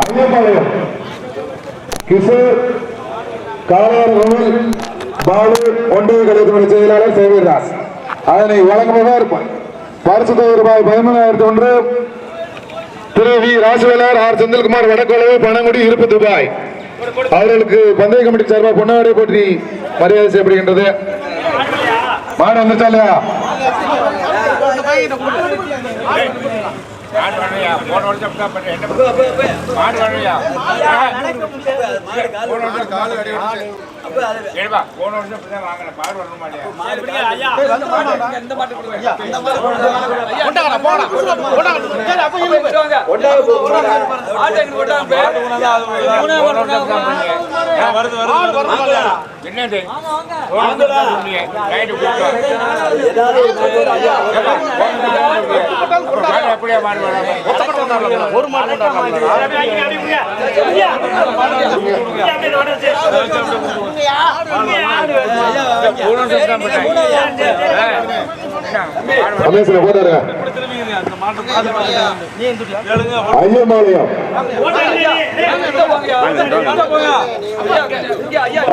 ஐயம்பாளையம் கிஷோர் காளையார் பாலு ஒன்றிய கழகத்தினுடைய செயலாளர் சேவியதாஸ் அதனை வழங்குபவர் பரிசு தொகை ரூபாய் பதிமூணாயிரத்தி ஒன்று திரு வி. ராஜவேலர் ஆர். செந்தில்குமார் வடக்கோளவு பணங்குடி இருப்பு துபாய். அவர்களுக்கு பந்தய கமிட்டி சார்பாக பொன்னாடை போற்றி மரியாதை செய்யப்படுகின்றது. மாடு வந்துச்சா இல்லையா? மாடு போன வருஷம் தான் என்ன? மாடு வேணுயா போன வருஷம் காலு அடி ஏன்பா போன வருஷம் இப்படிதான் வாங்கின மாடு வரணுமா இல்லையா? என்னது? அப்படியே ஒரு மாடு ஐயம்பாளையம்.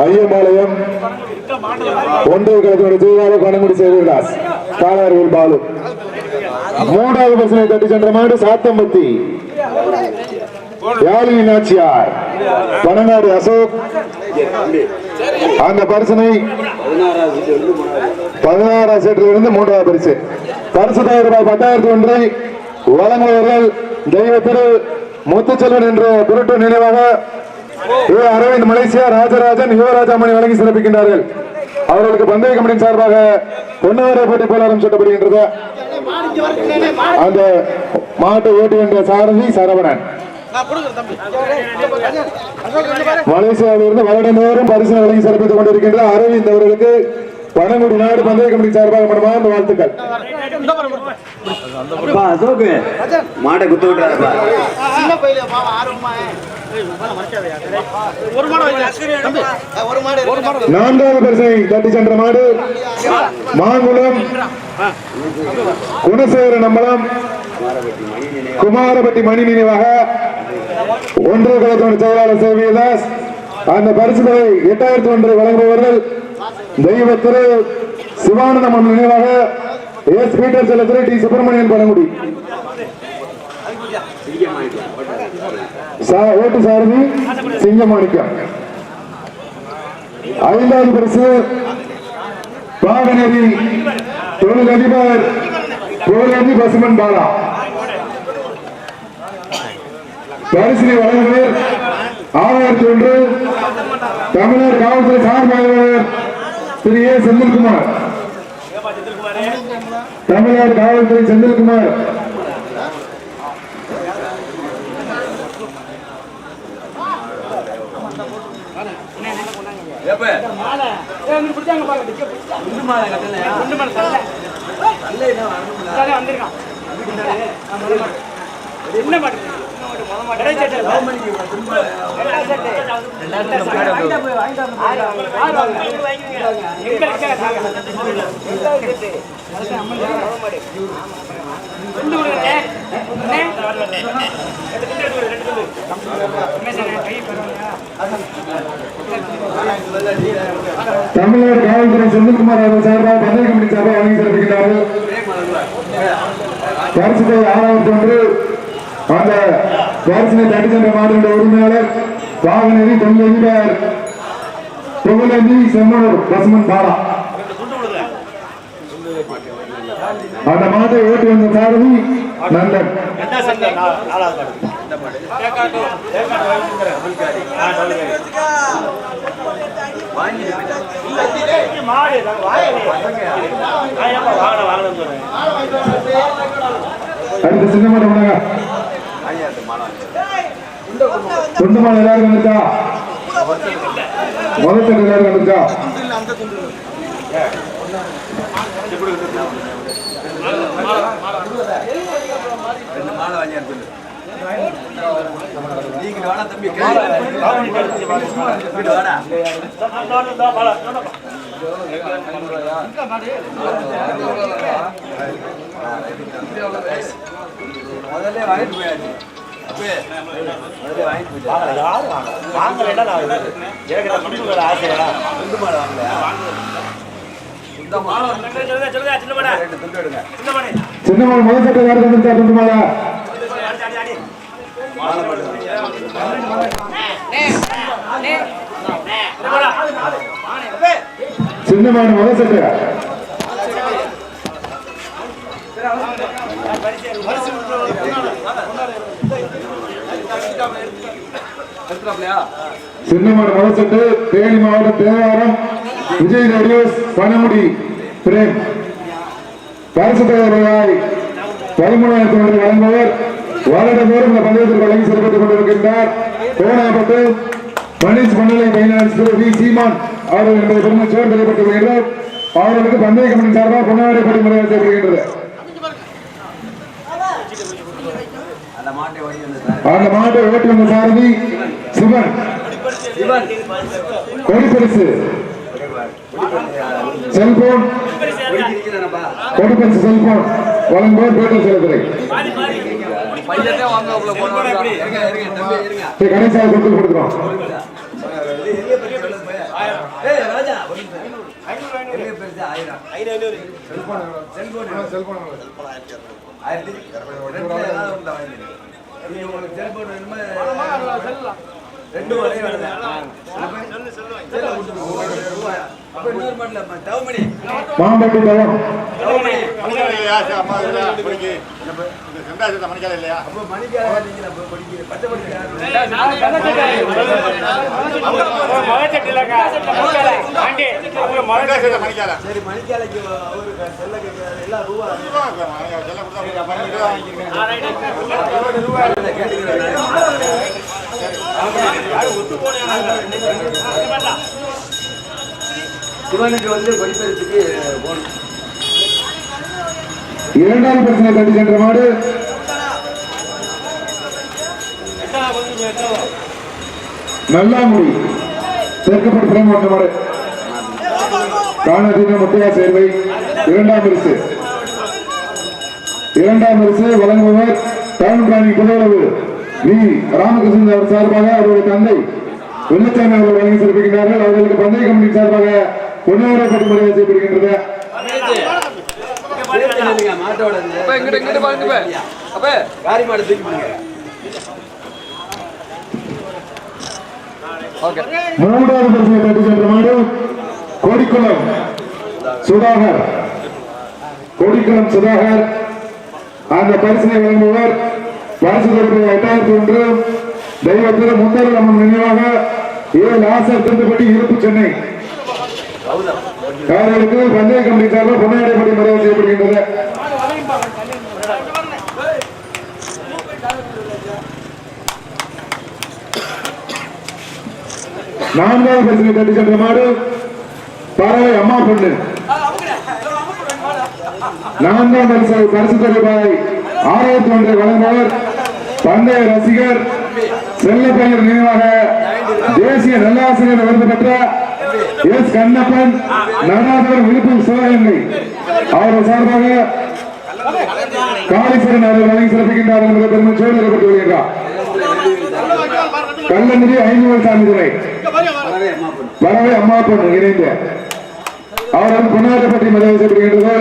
ஐயம்பாளையம். ஒன்றிய கழகத்தினுடைய செயலாளர் பணங்குடி சேவிதாஸ் காலாரில் பாலு. மூன்றாவது பரிசனை தட்டி சென்ற மாடு சாத்தம்பத்தி யாழினி நாச்சியார். பனங்காடு அசோக். அந்த பரிசனை பதினாறாம் சீட்டில் இருந்து மூன்றாவது பரிசு. பரிசு தொகை ரூபாய் பத்தாயிரத்தி ஒன்றை வழங்குவவர்கள் தெய்வ திரு முத்துச்செல்வன் என்ற பொருட்டு நினைவாக அரவிந்த் மலேசியா ராஜராஜன் யுவராஜாமணி வழங்கி சிறப்பிக்கின்றார்கள். அவர்களுக்கு பந்தய கமிட்டியின் சார்பாக பொன்னாரை போட்டி போலாரம் சூட்டப்படுகின்றது. அந்த மாட்டை ஓட்டுகின்ற சாரதி சரவணன். மலேசியாவிலிருந்து வருடந்தோறும் பரிசு வழங்கி சிறப்பித்துக் கொண்டிருக்கின்ற அரவிந்த் அவர்களுக்கு பனங்குடி நாடு பந்தய கமிட்டி சார்பாக மனமார்ந்த வாழ்த்துக்கள். மாட்டை குத்து விட்டுறாருப்பா நான்காவது பரிசை தட்டி சென்ற மாடு மாங்குளம் குணசேகர நம்பலம் குமாரபட்டி மணி நினைவாக ஒன்று கழகத்தினுடைய செயலாளர் சேவியதாஸ் அந்த பரிசுகளை எட்டாயிரத்தி ஒன்று வழங்குபவர்கள் தெய்வ திரு சிவானந்தம் அவர்கள் நினைவாக S Peter Chellathurai T Subramanian Pazhangudi. ஓட்டு சாரதி சிங்கமாணிக்கம். ஐந்தாவது பரிசு பாகநேரி தொழிலதிபர் கோலதி பசுமன் பாலா. பரிசினை வழங்குவர் ஆறாயிரத்தி ஒன்று தமிழர் காவல்துறை சார்பாளர் திரு ஏ. செந்தில்குமார். தமிழர் காவல்துறை செந்தில்குமார். எப்ப மாலை. பிடிச்சாங்க பாருங்க. குண்டு மாலை என்ன வந்துருக்கான் தமிழர் காவல்துறை செந்தில்குமார் அவர்கள் சார்பாக பந்தய கமிட்டி சார்பாக வழங்கி சிறப்பிக்கிறார்கள் பரிசுத்தை ஆறாயிரத்தி ஒன்று அந்த பரிசினை தட்டி சென்ற மாநில உரிமையாளர் வாகனரி தொழிலதிபர் புகழேந்தி செம்மனூர் பசுமன் பாலா. அந்த மாட்டை ஓட்டி வந்த சாரதி நந்தன் அடுத்த சின்ன மாட்டை எல்லாரும் இருக்கா மாலை எல்லாரும் இருக்கா முதல் வாங்கிட்டு போயாச்சு. வந்துச்சா ரெண்டு மாலை வாங்கி எடுத்துட்டு நீங்க வாடா தம்பி வீட்டு வாடா முதல்ல வாங்கிட்டு போயாச்சு சின்னமன் முதல் சட்டை யாரு தந்திருக்கா ரெண்டு மாலை சின்னமன் முதல் சட்டை சின்னமன் முதல் தேனி மாவட்டம் தேவாரம் விஜய் ரேடியோஸ் பனமுடி பிரேம். பரிசு தொகை பதிமூணாயிரத்தி ஒன்று வழங்குபவர் வருடந்தோறும் இந்த பந்தயத்திற்கு வழங்கி செயல்பட்டுக் கொண்டிருக்கின்றார். கோணாப்பட்டு மணிஷ் மண்டலை பைனான்ஸ் திரு வி. சீமான் அவர்கள் என்பதை பெருமை சோர் தெளிவுபட்டு வருகின்றனர் அவர்களுக்கு பந்தய கமிட்டி சார்பாக பொன்னாடி படி முறையாக செய்யப்படுகின்றது அந்த மாட்டை வழி வந்து சார் அந்த மாட்டை ஓட்டி வந்த சாரதி சிவன். கொடிப்பரிசு. செல்போன். கொடிப்பரிசு செல்போன். வழங்குவோர் பேட்டர் செலுத்துறை. கணேசாக கொடுத்து கொடுக்குறோம். பெருசு ஆயிரம். செல்போன் ஆயிரத்தி நீ உங்களுக்கு செல்போன் வேணுமா ரெண்டு? செல்ல. ரூபாயா? அம்மா, தவமணி. மாம்பட்டி தவம். மணிக்கால இல்லையா? மணிக்கால. சரி மணிக்காலைக்கு அவரு செல்ல கேட்கிறாரு எல்லாம் ரூபா. கேட்டுக்கிறேன் சிவனுக்கு வந்து படிப்பதற்கு போகணும். இரண்டாவது பிரச்சனை தட்டி சென்ற மாடு. நல்லாமுடி. தெற்குப்பட்டு பிரேம் மாடு. காணதீன முத்தையா சேர்வை. இரண்டாம் பரிசு. இரண்டாம் பரிசு வழங்குவர் டவுன் பிளானிங் புதவுறவு வி ராமகிருஷ்ணன் அவர் சார்பாக அவருடைய தந்தை வெள்ளச்சாமி அவர்கள் வழங்கி சிறப்பிக்கின்றார்கள் அவர்களுக்கு பந்தய கமிட்டி சார்பாக பொன்னாரை படுமுறை செய்யப்படுகின்றது. மூன்றாவது பரிசை தட்டி சென்ற மாடு கோடிக்குளம் சுதாகர். கோடிக்குளம் சுதாகர். அந்த பரிசினை வழங்குபவர் பரிசு தொகுப்பு எட்டாயிரத்தி ஒன்று தெய்வத்தில் முந்தல் அம்மன் நினைவாக ஏ லாசர் திருந்துப்பட்டி இருப்பு சென்னை. அவர்களுக்கு பந்தய கமிட்டி சார்பாக பொன்னாடைப்படி மறைவு செய்யப்படுகின்றது? நான்காவது பரிசினை தட்டி சென்ற மாடு பறவை அம்மா பொண்ணு. நான்காம் பரிசு பரிசு தொகைப்பாய் ஆயிரத்தி ஒன்றை வழங்குபவர் பந்தய ரசிகர் செல்லப்பையர் நினைவாக தேசிய நல்லாசிரியர் விருது பெற்ற எஸ் கண்ணப்பன் நடாதர் விழுப்புரம் சிவகங்கை. அவர்கள் சார்பாக காளீஸ்வரன் அவர்கள் வழங்கி சிறப்பிக்கின்றார் என்பதை பெருமை சோழப்பட்டு வருகின்றார் கல்லநிதி ஐநூறு சாமி துறை. அம்மா பொண்ணு. வரவே அம்மா பொண்ணு இணைந்து. அவர்கள் பொன்னாட்டப்பட்டி மதிவு செய்யப்படுகின்றது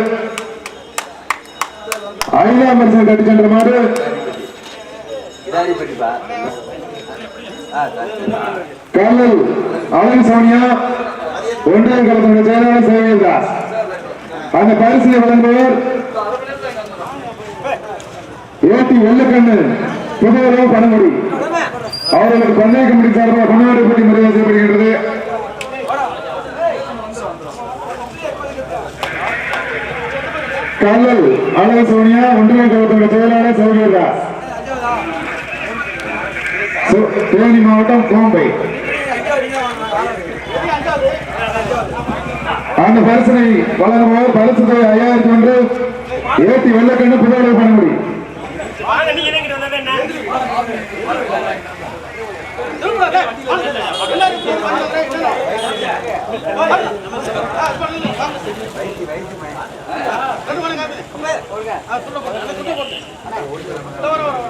ஐந்தாம் வருஷம் கட்டி சென்ற மாடு. இதாடி படிப்பா. ஆ, கல்லல் அலன் சோனியா ஒன்றிய கழகத்தினுடைய செயலாளர் சேவையா அந்த பரிசினை வழங்குவோர் ஏடி வெள்ளக்கண்ணு புதுவரவு பணமுடி அவர்களுக்கு பந்தய கமிட்டி சார்பாக பொன்னாட்டப்பட்டி மரியாதை செய்யப்படுகின்றது. கல்லல் அழகு சோனியா ஒன்றிய கழகத்தினுடைய செயலாளர் சேவைதாஸ் தேனி மாவட்டம் கோம்பை அந்த பரிசனை வழங்குபவர் பரிசு தொகை ஐயாயிரத்தி ஒன்று ஏற்றி வெள்ளக்கண்ணு புதுவடை பணமுடி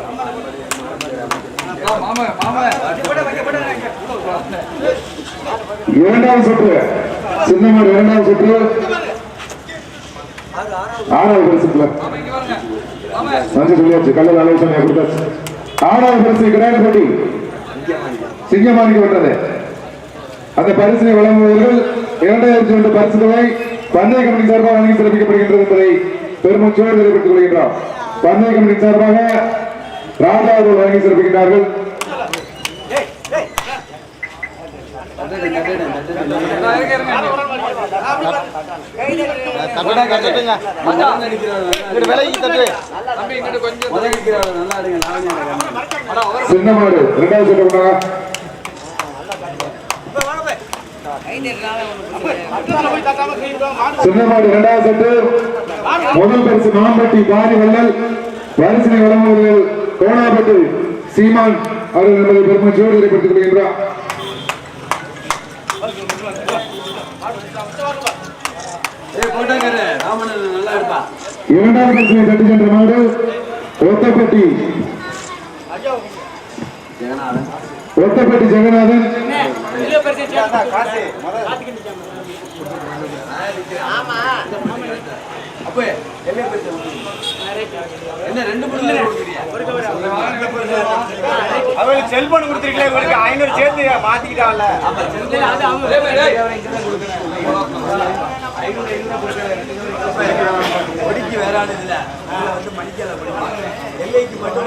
மாமா சொல்லுங்க இரண்டாவது சுற்று. சின்னமர் இரண்டாவது சுற்று. ஆறாவது பரிசுல நன்றி சொல்லியாச்சு. கல்லல் ஆலோசனை கொடுத்தாச்சு. ஆறாவது பரிசு கிடையாது போட்டி. சிங்கமானிக்கு விட்டது அந்த பரிசினை வழங்குவவர்கள் இரண்டாயிரத்தி ரெண்டு பரிசு தொகை பந்தய கமிட்டி சார்பாக வழங்கி சிறப்பிக்கப்படுகின்றது என்பதை பெருமச்சோடு தெரிவித்துக் கொள்கின்றோம். பந்தய கமிட்டி சார்பாக ராஜா அவர்கள் வழங்கி சிறப்பிக்கிறார்கள் சின்னமாடு இரண்டாவது சுற்று சின்னமாடு இரண்டாவது முதல் பரிசு மாம்பட்டி பாரி வள்ளல். பரிசினை வழங்குவதில் கோணாபட்டு சீமான் அவர்கள் என்பதை பெருமச்சோடு தெரிவித்துக் கொள்கின்றார். இரண்டாவது பரிசினை தட்டி சென்ற மாடு ஒத்தப்பட்டி ஒத்தப்பட்டி ஜெகநாதன் அப்ப என்ன ரெண்டு மணி அவங்களுக்கு செல்போன் கொடுத்துருக்கல இவங்களுக்கு ஐநூறு சேர்த்து மாத்திக்கிட்டாங்கல்ல பொடிக்கு வேற இல்ல. வந்து மணிக்கால படிப்பாங்க எல்லைக்கு மட்டும்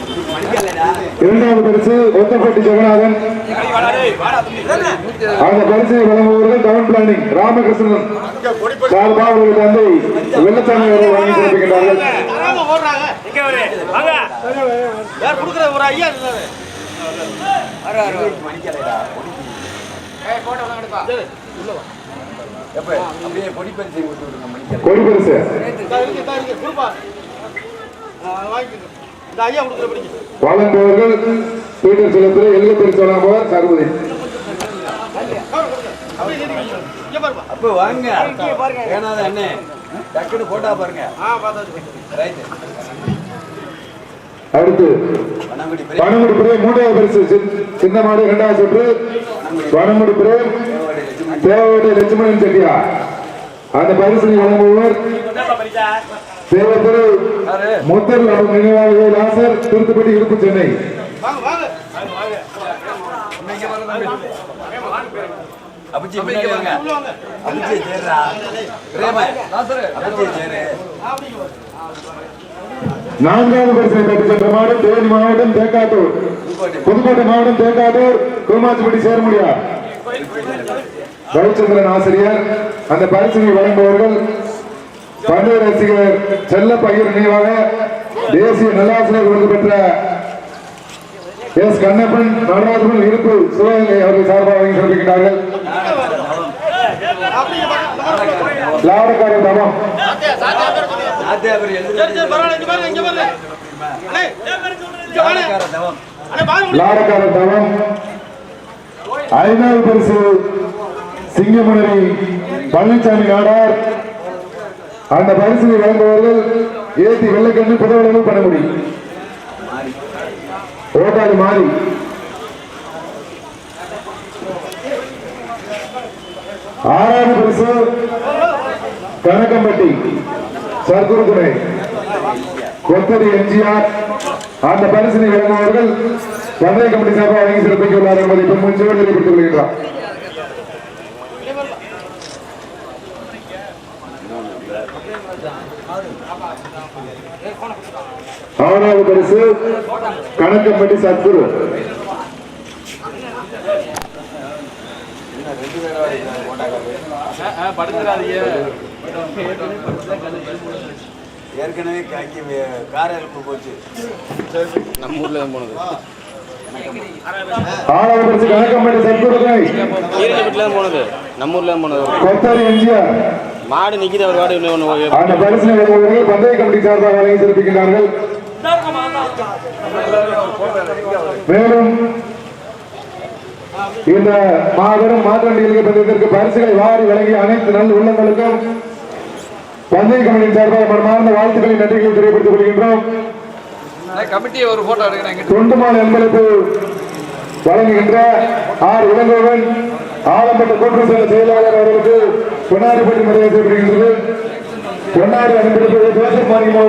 இரண்டாவது பரிசு ஒத்தப்பட்டி ஜெகநாதன். அந்த பரிசை வழங்குபவர்கள் டவுன் பிளானிங் ராமகிருஷ்ணன். சார்பா அவர்கள் தந்தை வெள்ளச்சாமி அவர்கள் வழங்கி சிறப்பிக்கின்றார்கள் கொடி பரிசு. வழங்குபவர்கள் பீட்டர் செலுத்துறை எல்லை பரிசு வழங்குபவர் சர்வதி அப்ப வாங்க. ஏனாத அண்ணே. டக்குன்னு போட்டா பாருங்க. அடுத்து வனமுடி பிரேம் மூன்றாவது பரிசு. சின்- சின்ன மாடு இரண்டாவது சுற்று வனமுடி பிரேம் தேவகோட்டை லட்சுமணன். செட்டியார். அந்த பரிசினை வழங்குபவர் தேவத்திரு முத்தல் அவர் நினைவாக லாசர் திருத்துப்பட்டி இருப்பு சென்னை. அபிஜி வாங்க. அபிஜி சேர்றா பிரேம. அபிஜி சேரு நான்காவது பரிசை பெற்று சென்ற மாடு தேனி மாவட்டம் தேக்காட்டூர் புதுக்கோட்டை. மாவட்டம் தேக்காட்டூர் குருமாச்சிப்பட்டி சேர்முடியா ரவிச்சந்திரன் ஆசிரியர் அந்த பரிசினை வழங்குபவர்கள் பந்தய ரசிகர் செல்ல பகிர் நினைவாக தேசிய நல்லாசிரியர் விருது பெற்ற எஸ் கண்ணப்பன் நடராஜன் இருப்பு சிவகங்கை அவர்கள் சார்பாக சிறப்பிக்கிறார்கள் அப்படியே தமம் நாத்தியா தமம் ஐந்தாவது பரிசு சிங்கமணி பழனிசாமி நாடார் அந்த பரிசினை வழங்குபவர்கள் ஏத்தி வெள்ளக்கண்ணு புதவளவு பண்ண முடியும். ஓட்டாளி மாறி. ஆறாவது பரிசு கனகம்பட்டி சர்க்குரு கொத்தடி எம்ஜிஆர். அந்த பரிசினை வழங்குபவர்கள் பந்தய கமிட்டி சார்பாக வழங்கி சிறப்பித்துள்ளார் என்பதை இப்ப முன்சோடு தெரிவித்துக் கொள்கின்றார். ஆறாவது பரிசு கணக்கம்பட்டி சத்குரு. ஏற்கனவே காக்கி கார எலும்பு போச்சு. ஆறாவது பரிசு கணக்கம்பட்டி சத்குரு ஈரஞ்சப்பட்டில போனது. நம்ம ஊர்ல போனது. கொத்தடி எம்ஜிஆர். மாடு நிக்குது ஒரு வாடு அந்த வழங்குவவர்கள் பந்தய கமிட்டி சார்பாக வழங்கி சிறப்பிக்கின்றார்கள். மேலும் இந்த மாபெரும் மாற்றண்டி பந்தயத்திற்கு பரிசுகளை வாரி வழங்கிய அனைத்து நல்ல உள்ளங்களுக்கும் பந்தய கமிட்டியின் சார்பாக மனமார்ந்த வாழ்த்துக்களை நன்றிகளை தெரியப்படுத்திக் கொள்கின்றோம். கமிட்டி ஒரு போட்டோ எடுக்கிறேன் தொண்டுமால் என்பதற்கு வழங்குகின்ற ஆர். இளங்கோவன் ஆலம்பட்ட கூட்டுறவு செயலாளர் அவர்களுக்கு பொன்னாடி பற்றி மரியாதை செய்யப்படுகின்றது. பொன்னாடி அனுப்பியிருப்பது மாணிக்கம் அவர்கள்